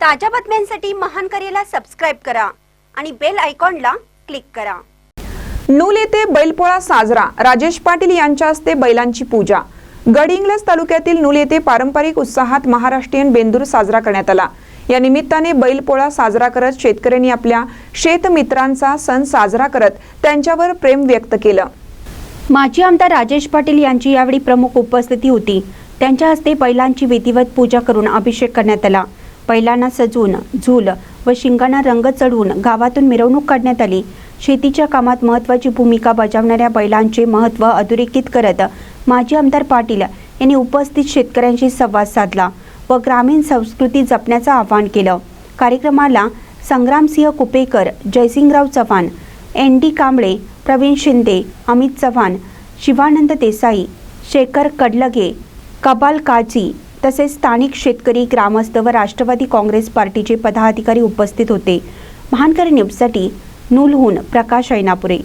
ताज्या बातम्यांसाठी महान करेला सबस्क्राईब करा आणि बेल आयकॉनला क्लिक करा. नूल येथे बैलपोळा साजरा. राजेश पाटील यांच्या हस्ते बैलांची पूजा. गडहिंग्लज तालुक्यातील नूल येथे पारंपरिक उत्साहात महाराष्ट्रीयन बेंदूर साजरा करण्यात आला. या निमित्ताने बैलपोळा साजरा करत शेतकऱ्यांनी आपल्या शेतमित्रांचा सण साजरा करत त्यांच्यावर प्रेम व्यक्त केलं. माजी आमदार राजेश पाटील यांची यावेळी प्रमुख उपस्थिती होती. त्यांच्या हस्ते बैलांची विधिवत पूजा करून अभिषेक करण्यात आला. बैलांना सजवून झूल व शिंगांना रंग चढवून गावातून मिरवणूक काढण्यात आली. शेतीच्या कामात महत्त्वाची भूमिका बजावणाऱ्या बैलांचे महत्त्व अधोरेखित करत माजी आमदार पाटील यांनी उपस्थित शेतकऱ्यांशी संवाद साधला व ग्रामीण संस्कृती जपण्याचं आवाहन केलं. कार्यक्रमाला संग्रामसिंह कुपेकर जयसिंगराव चव्हाण एन डी कांबळे प्रवीण शिंदे अमित चव्हाण शिवानंद देसाई शेखर कडलगे कबाल काजी तसेच स्थानिक शेतकरी ग्रामस्थ व राष्ट्रवादी काँग्रेस पार्टीचे पदाधिकारी उपस्थित होते. महानकर न्यूजसाठी नूलहून प्रकाश ऐनापुरे.